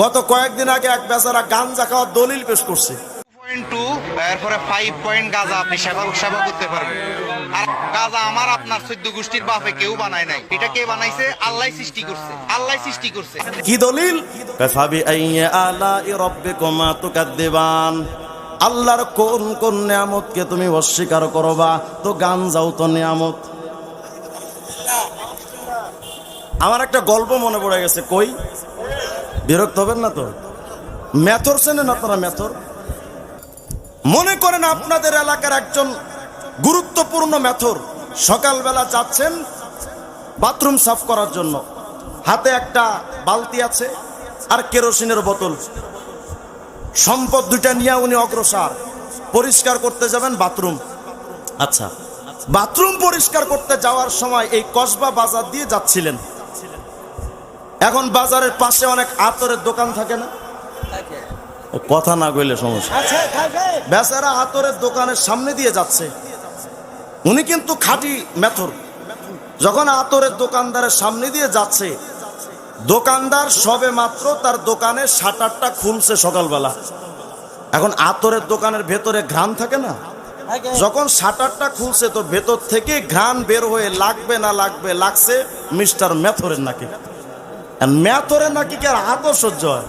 গত কয়েকদিন আগে এক বেচারা গাঞ্জা খাওয়ার দলিল পেশ করছে। পয়েন্ট টু এরপরে ফাইভ পয়েন্ট গাজা আপনি সেবা সেবা করতে পারবেন। আর গাজা আমার আপনার চোদ্দ গোষ্ঠীর বাপে কেউ বানায় নাই। এটা কে বানাইছে? আল্লাহ সৃষ্টি করছে। আল্লাহ সৃষ্টি করছে। কি দলিল? ফাবি আইয়া আলা রাব্বিকুমা তুকাদ্দিবান। আল্লাহর কোন কোন নিয়ামতকে তুমি অস্বীকার করবা? তো গান যাও তো নিয়ামত। আমার একটা গল্প মনে পড়ে গেছে কই? বিরক্ত হবেন না তো? মেথর চেনেন আপনারা মেথর? মনে করেন আপনাদের এলাকার একজন গুরুত্বপূর্ণ মেথর, সকালবেলা যাচ্ছেন বাথরুম সাফ করার জন্য। হাতে একটা বালতি আছে আর কেরোসিনের বোতল। সম্পদ দুইটা নিয়ে উনি অগ্রসর। পরিষ্কার করতে যাবেন বাথরুম। আচ্ছা বাথরুম পরিষ্কার করতে যাওয়ার সময় এই কসবা বাজার দিয়ে যাচ্ছিলেন। এখন বাজারের পাশে অনেক আতরের দোকান থাকে না? কথা না কইলে সমস্যা। বেচারা আতরের দোকানের সামনে দিয়ে যাচ্ছে। উনি কিন্তু খাঁটি মেথর। যখন আতরের দোকানদারের সামনে দিয়ে যাচ্ছে দোকানদার সবে মাত্র তার দোকানের শাটারটা খুলছে সকালবেলা। এখন আতরের দোকানের ভেতরে ঘ্রাণ থাকে না? যখন শাটারটা খুলছে তো ভেতর থেকে ঘ্রাণ বের হয়ে লাগবে না লাগবে লাগছে মিস্টার মেথরের নাকি। ম্যাথরের নাকি কি আর আতর সহ্য হয়?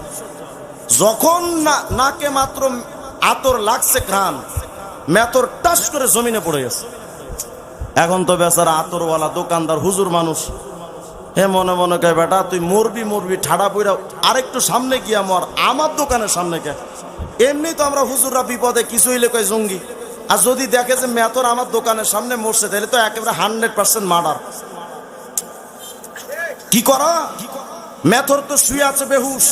যখন নাকে মাত্র আতর লাগছে ঘ্রাণ ম্যাথর টাস করে জমিনে পড়ে গেছে। এখন তো বেচারা আতরওয়ালা দোকানদার, হুজুর মানুষ। হে মনে মনে কে বেটা, তুই মরবি মরবি, ঠাডা পইরা আরেকটু সামনে গিয়া মর, আমার দোকানের সামনে কে এমনি তো আমরা হুজুররা বিপদে কিছু হইলে কয় জঙ্গি। আর যদি দেখে যে মেথর আমার দোকানের সামনে মরছে, তাহলে তো একেবারে হান্ড্রেড পার্সেন্ট মার্ডার কি করা? মেথর তো শুয়ে আছে বেহুশ।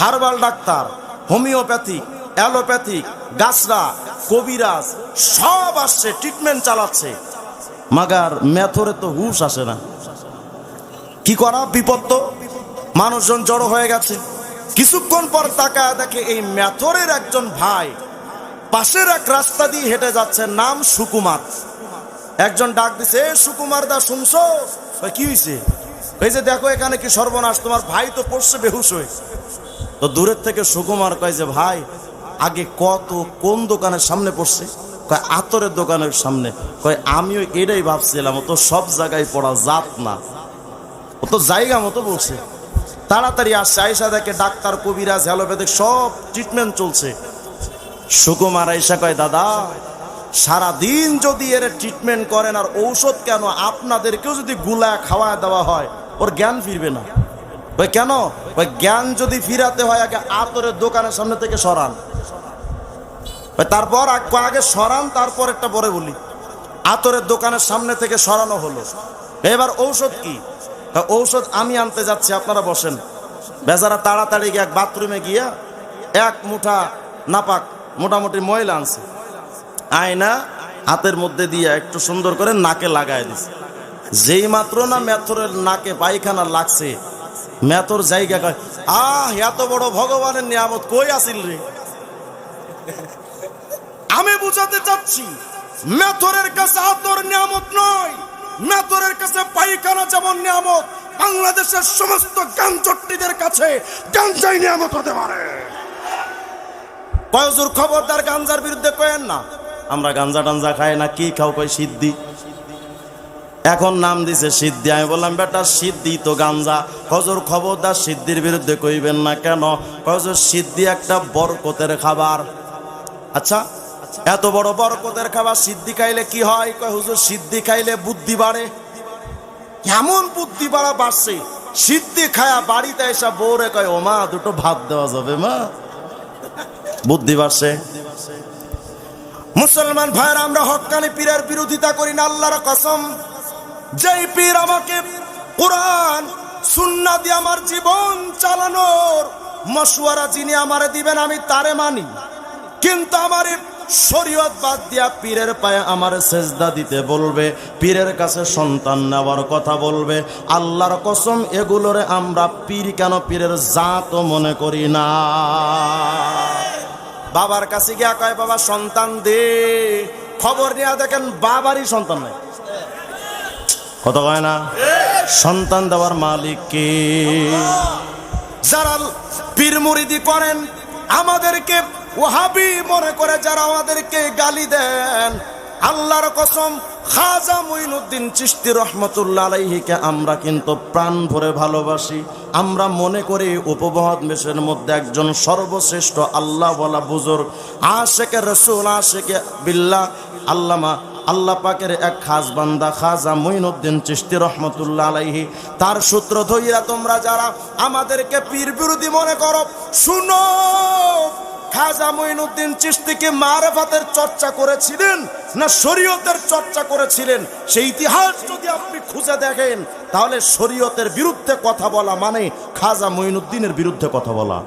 হারবাল ডাক্তার, হোমিওপ্যাথিক, অ্যালোপ্যাথিক, গাছরা, কবিরাজ, সব আসছে ট্রিটমেন্ট চালাচ্ছে। মাগার মেথরে তো হুশ আসে না। কি করা, বিপদ তো? মানুষজন জড়ো হয়ে গেছে। কিছুক্ষণ পর তাকায় দেখে এই মেথরের একজন ভাই পাশের এক রাস্তা দিয়ে হেঁটে যাচ্ছে, নাম সুকুমার। একজন ডাক দিছে সুকুমার দা, শুনছো? কি হয়েছে এই যে দেখো এখানে কি সর্বনাশ, তোমার ভাই তো পড়ছে বেহুশ হয়ে। তো দূরের থেকে সুকুমার কয় যে, ভাই, আগে কত কোন দোকানের সামনে পড়ছে? কয়, আতরের দোকানের সামনে। কয়, আমিও এটাই ভাবছিলাম, ও তো সব জায়গায় পড়া জাত না। ও তো জায়গা মতো বলছে। তাড়াতাড়ি আসছে আয়সা দেখে ডাক্তার, কবিরাজ, অ্যালোপ্যাথিক, সব ট্রিটমেন্ট চলছে। সুকুমার আয়সা কয়, দাদা, সারাদিন যদি এর ট্রিটমেন্ট করেন আর ঔষধ কেন আপনাদেরকেও যদি গুলা খাওয়া দেওয়া হয় ওর জ্ঞান ফিরবে না। ওই কেন? ওই জ্ঞান যদি ফিরাতে হয়, আগে আতরের দোকানের সামনে থেকে সরান। তারপর আগে সরান, তারপর একটা পরে বলি। আতরের দোকানের সামনে থেকে সরানো হলো। এবার ঔষধ কি? ঔষধ আমি আনতে যাচ্ছি, আপনারা বসেন। বেচারা তাড়াতাড়ি গিয়ে এক বাথরুমে গিয়া এক মুঠা নাপাক, মোটামুটি ময়লা আনছে। আয়না হাতের মধ্যে দিয়ে একটু সুন্দর করে নাকে লাগায় দিছে। যেই মাত্র না মেথরের নাকে পায়খানা লাগছে, মেথর জায়গা কয় আহ, এত বড় ভগবানের নিয়ামত কই আসিল রে? আমি বুঝাতে চাচ্ছি, মেথরের কাছে আতর নিয়ামত নয়, মেথরের কাছে পায়খানা যেমন নিয়ামত, বাংলাদেশের সমস্ত গাঞ্চট্টিদের কাছে গাঞ্জাই নিয়ামত হতে পারে। কয়জুর খবরদার গাঞ্জার বিরুদ্ধে কয়েন না? আমরা গাঞ্জা টাঞ্জা খাই না, কি খাও কই সিদ্ধি? এখন নাম দিছে সিদ্ধি। আমি বললাম, বেটা, সিদ্ধি তো গাঞ্জা। হজর খবরদার সিদ্ধির বিরুদ্ধে কইবেন না কেন? হজর সিদ্ধি একটা বরকতের খাবার। আচ্ছা এত বড় বরকতের খাবার সিদ্ধি খাইলে কি হয়? কয়, হুজুর, সিদ্ধি খাইলে বুদ্ধি বাড়ে। কেমন বুদ্ধি বাড়া বাড়ছে? সিদ্ধি খায়া বাড়িতে এসে বউরে কয় ও মা দুটো ভাত দেওয়া যাবে, মা। বুদ্ধি বাড়ছে। মুসলমান ভাইয়ের, আমরা হকানি পীরের বিরোধিতা করি না, আল্লাহর কসম। যেই পীর আমাকে কোরআন সুন্না দিয়ে আমার জীবন চালানোর মশওয়ারা যিনি আমারে দিবেন, আমি তারে মানি। কিন্তু আমার শরীয়ত বাদ দিয়া পীরের পায়ে আমার সেজদা দিতে বলবে, পীরের কাছে সন্তান নেওয়ার কথা বলবে। আল্লাহর কসম, এগুলোরে আমরা পীর কেন পীরের জাত মনে করি না? বাবার কাছে গিয়া কয়, বাবা, সন্তান দে। খবর নিয়ে দেখেন বাবারই সন্তান নাই। কথা কয় না? সন্তান দেওয়ার মালিক কে? যারা পীর মুরিদি করেন, আমাদেরকে ওহাবি মনে করে যারা আমাদেরকে গালি দেন, আল্লাহর কসম, খাজা মঈনুদ্দিন চিশতি রহমতুল্লাহ আলাইহিকে আমরা কিন্তু প্রাণ ভরে ভালোবাসি। আমরা মনে করি উপবহদ মেশের মধ্যে একজন সর্বশ্রেষ্ঠ আল্লাহ বলা বুজুর্গ আশেকে রসুল আশেকে বিল্লাহ, আল্লামা আল্লাহ পাকের এক খাস বান্দা খাজা মঈনুদ্দিন চিশতি রহমতুল্লাহ আলাইহি, তার সূত্র ধইরা তোমরা যারা আমাদেরকে পীর বিরোধী মনে করো, শুনো। খাজা মঈনুদ্দিন চিশতিকে মারেফাতের চর্চা করেছিলেন না শরীয়তের চর্চা করেছিলেন? সেই ইতিহাস যদি আপনি খুঁজে দেখেন, তাহলে শরীয়তের বিরুদ্ধে কথা বলা মানে খাজা মঈনুদ্দিনের বিরুদ্ধে কথা বলা।